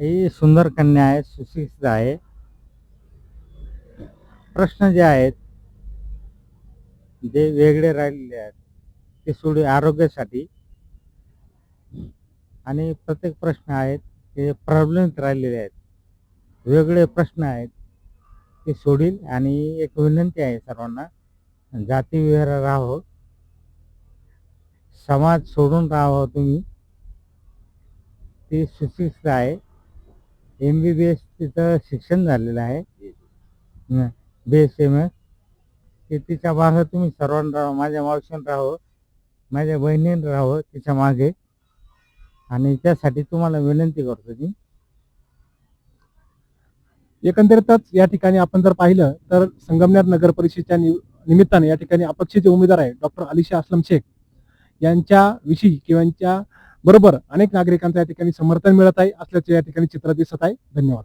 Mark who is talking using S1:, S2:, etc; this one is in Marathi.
S1: ही सुंदर कन्या आहे सुशिक्षित आहे. प्रश्न जे आहेत जे वेगळे राहिलेले आहेत ते सोडू आरोग्यासाठी. आणि प्रत्येक प्रश्न आहेत ते प्रॉब्लेम राहिलेले आहेत. वेगळे प्रश्न आहेत ते सोडील. आणि एक विनंती आहे सर्वांना जातीविहार राहावं समाज सोडून राहावं तुम्ही. ती सुशिक्षित आहे. एम बी बी एस तिचं शिक्षण झालेलं आहे. बी एस एम एस तिच्यामागे तुम्ही सर्वांना राहावं माझ्या मावशीन राहावं माझ्या बहिणीन राहावं तिच्यामागे. आणि त्यासाठी तुम्हाला विनंती करतो मी.
S2: एकंदरीतच या ठिकाणी आपण जर पाहिलं तर संगमनेर नगर परिषदेच्या नि- निमित्ताने या ठिकाणी अपक्षचे उमेदवार आहे डॉक्टर अलिशा असलम शेख यांच्या विषयी किंवा यांच्या बरोबर. अनेक नागरिकांचं या ठिकाणी समर्थन मिळत आहे. असल्याचे या ठिकाणी चित्र दिसत आहे. धन्यवाद.